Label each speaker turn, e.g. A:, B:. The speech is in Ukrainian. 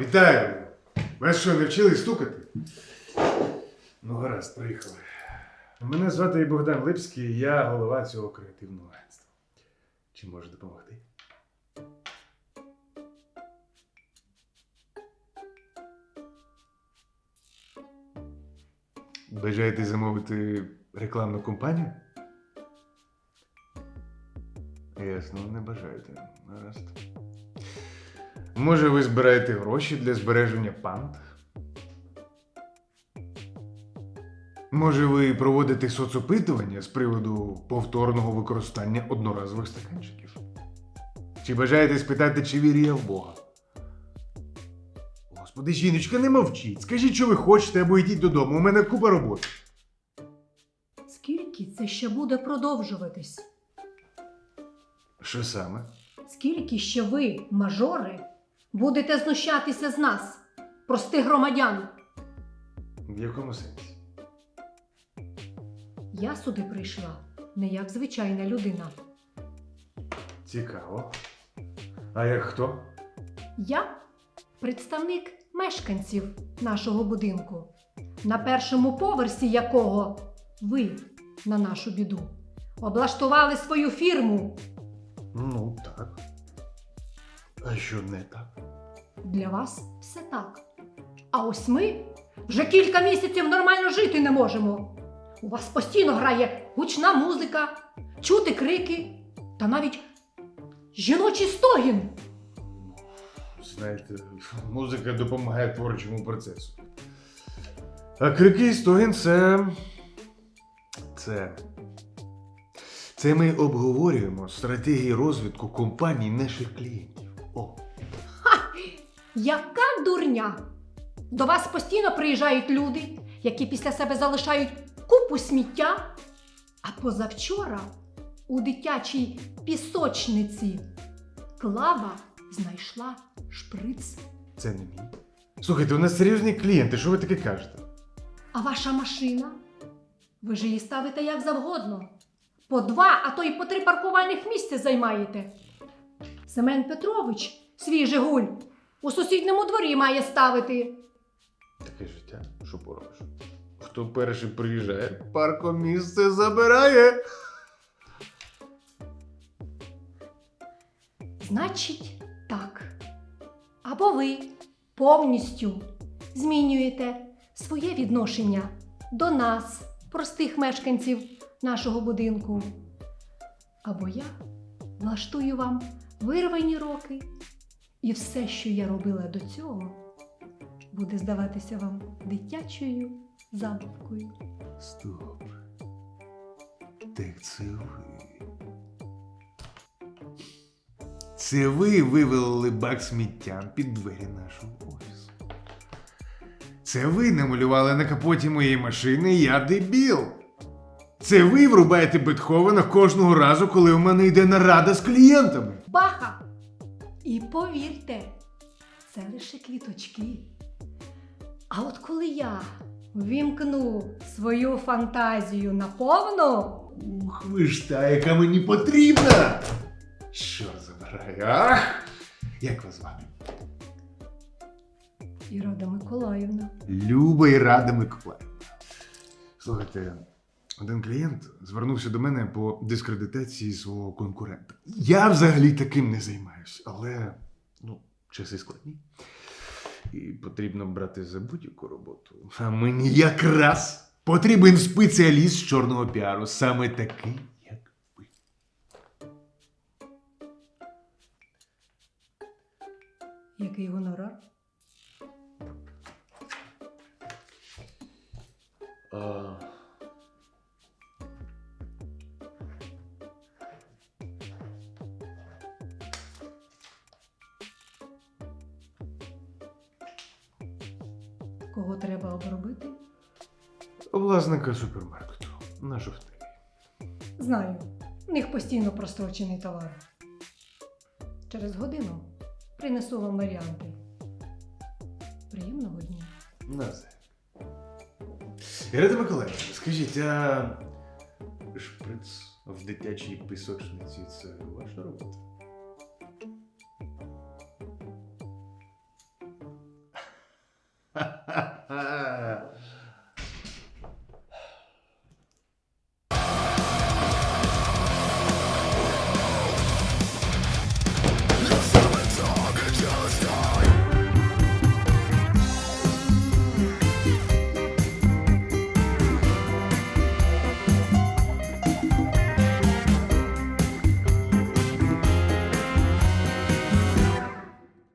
A: Вітаю! Вас що, не вчили стукати? Ну, гаразд, приїхали. Мене звати Богдан Липський, я голова цього креативного агентства. Чи можу допомогти? Бажаєте замовити рекламну кампанію? Ясно, не бажаєте. Гаразд. Може, ви збираєте гроші для збереження панд? Може, ви проводите соцопитування з приводу повторного використання одноразових стаканчиків? Чи бажаєте спитати, чи вірю я в Бога? Господи, жіночка, не мовчіть. Скажіть, що ви хочете, або йдіть додому. У мене купа роботи.
B: Скільки це ще буде продовжуватись?
A: Що саме?
B: Скільки ще ви, мажори, будете знущатися з нас, простих громадян?
A: В якому сенсі?
B: Я сюди прийшла не як звичайна людина.
A: Цікаво. А як хто?
B: Я представник мешканців нашого будинку, на першому поверсі якого ви, на нашу біду, облаштували свою фірму.
A: Ну, так. А що не так?
B: Для вас все так. А ось ми вже кілька місяців нормально жити не можемо. У вас постійно грає гучна музика, чути крики та навіть жіночий стогін.
A: Знаєте, музика допомагає творчому процесу. А крики і стогін це. Це. Це ми обговорюємо стратегії розвитку компаній наших клієнтів. О,
B: Яка дурня! До вас постійно приїжджають люди, які після себе залишають купу сміття. А позавчора у дитячій пісочниці Клава знайшла шприц.
A: це не мій. Слухайте, у нас серйозні клієнти, що ви таке кажете?
B: А ваша машина? Ви ж її ставите як завгодно. По два, а то й по три паркувальних місця займаєте. Семен Петрович, свій Жигуль, у сусідньому дворі має ставити.
A: Таке життя, що поробиш? Хто перший приїжджає, паркомісце забирає.
B: Значить, так. Або ви повністю змінюєте своє відношення до нас, простих мешканців нашого будинку. Або я влаштую вам вирвані роки, і все, що я робила до цього, буде здаватися вам дитячою забавкою.
A: Стоп. Так це ви. Це ви вивели бак сміття під двері нашого офісу. Це ви намалювали на капоті моєї машини Я дебіл. Це ви врубаєте Бетховена кожного разу, коли у мене йде нарада з клієнтами.
B: Баха! І повірте, це лише квіточки. А от коли я ввімкну свою фантазію наповну,
A: Ух, ви ж та, яка мені потрібна. Що забирає? Ах! Як вас звати?
B: Ірода Миколаївна,
A: Люба і Рада Миколаївна. Слухайте, один клієнт звернувся до мене по дискредитації свого конкурента. Я взагалі таким не займаюся, але ну, часи складні. І потрібно брати за будь-яку роботу. А мені якраз потрібен спеціаліст з чорного піару, саме такий, як ви.
B: який гонорар?
A: А...
B: Кого треба обробити?
A: Власника супермаркету на жовтий.
B: Знаю, в них постійно прострочений товар. Через годину принесу вам варіанти. Приємного дня.
A: Назе. Ірина Миколаївна, скажіть, а шприц в дитячій пісочниці це ваша робота?